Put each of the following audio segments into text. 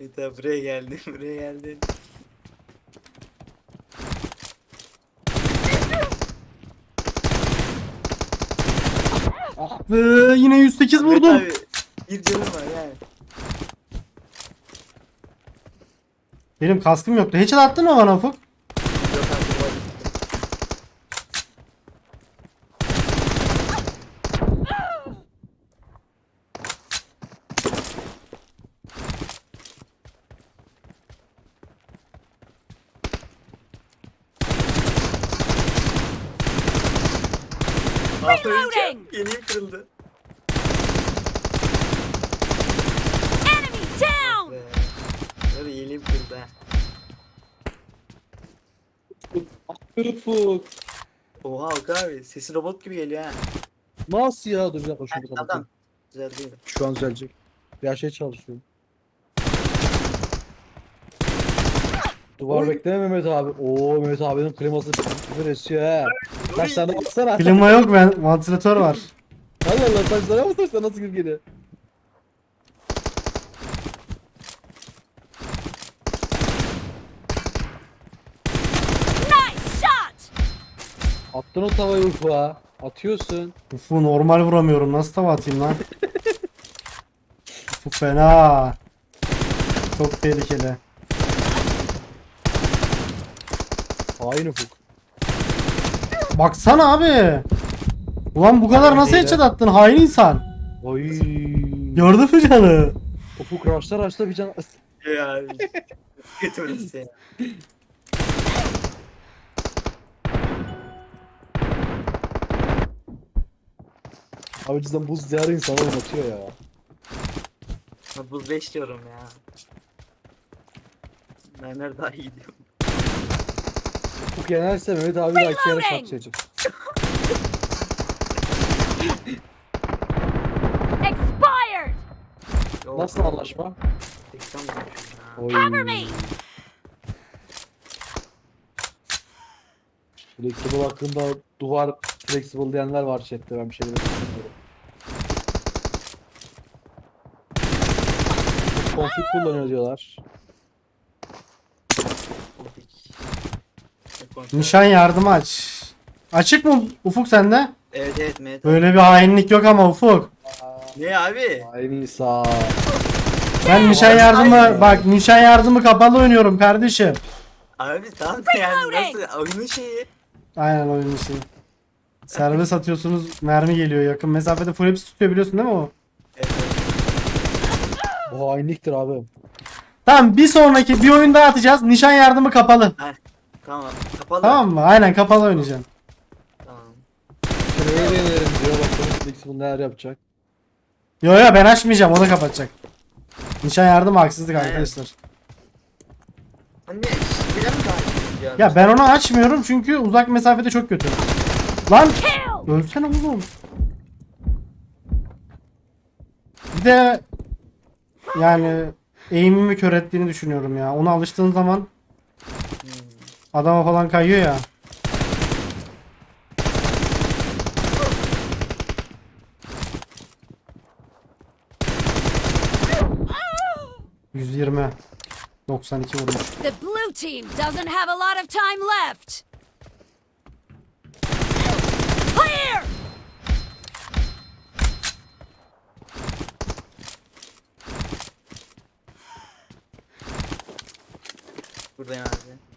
Bir daha buraya geldin, buraya geldin. Ee, yine 108 Ahmet vurdum. abi, Bir canım var yani. Benim kaskım yoktu. Headshot attın mı bana Ufuk? Yok abi var. Ah öleceğim. Yeleğim kırıldı. Enemy down! Be. Böyle yeleğim kırıldı ha. Ufuk. Oha Okan abi sesin robot gibi geliyor ha. Nasıl ya? Dur bir dakika şunu Adam. Güzel değil mi? Şu an düzelecek. Ya şey çalışıyorum. Duvar Oy. bekleme Mehmet abi. Oo Mehmet abinin kliması küfür esiyor he. Taşlarına baksana. Klima yok ben vantilatör var. Allah Allah taşlara bak taşlar nasıl gibi geliyor. Nice shot! Attın o tavayı Ufuk'a. Atıyorsun. Ufuk normal vuramıyorum. Nasıl tava atayım lan? Ufuk fena. Çok tehlikeli. Hain Ufuk. Baksana abi. Ulan bu kadar nasıl Öyle headshot attın hain insan. Oy. Gördün mü canı? Ufuk raşla raşla bir can. Ya ya. Abi cidden buz diyarı insanı oynatıyor ya. Ben Buz 5 diyorum ya. Mermer daha iyi diyorum. Ufuk yenerse Mehmet abi de iki şartlayacak. Expired! Nasıl anlaşma? 80 vurmuşum ya. Oy. Cover me! Flexible hakkında duvar flexible diyenler var chatte ben bir şey demek istemiyorum. Config kullanıyor diyorlar. Kontrol. Nişan yardımı aç. Açık mı Ufuk sende? Evet evet Mehmet. Böyle bir hainlik yok ama Ufuk. Ne abi? Aynı İsa. Ben nişan yardımı bak nişan yardımı kapalı oynuyorum kardeşim. Abi tamam da yani nasıl oyunun şeyi. Aynen oyun işi. Serbest atıyorsunuz mermi geliyor yakın mesafede full hepsi tutuyor biliyorsun değil mi o? Evet. Bu hainliktir abi. Tamam bir sonraki bir oyun daha atacağız. Nişan yardımı kapalı. Tamam. Kapalı. Tamam mı? Aynen kapalı oynayacağım. Tamam. Şuraya deneyelim diyor bakalım flexible neler yapacak. Yo yo ben açmayacağım o da kapatacak. Nişan yardımı haksızlık Aynen. arkadaşlar. Anne bile mi daha iyi? Ya ben onu açmıyorum çünkü uzak mesafede çok kötü. Lan ölsene oğlum. Bir de yani eğimimi kör ettiğini düşünüyorum ya. Ona alıştığın zaman. Adama falan kayıyor ya. ...120... ...92 vurmuş. The blue team doesn't have a lot of time left! Clear! Buradayım abi.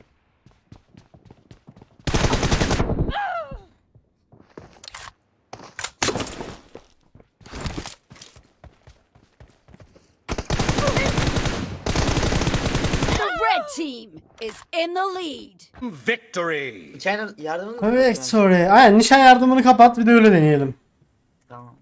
The red team is in the lead! Victory! İçeriden yardımını mı? Evet sorry. Aynen nişan yardımını kapat bir de öyle deneyelim. Tamam.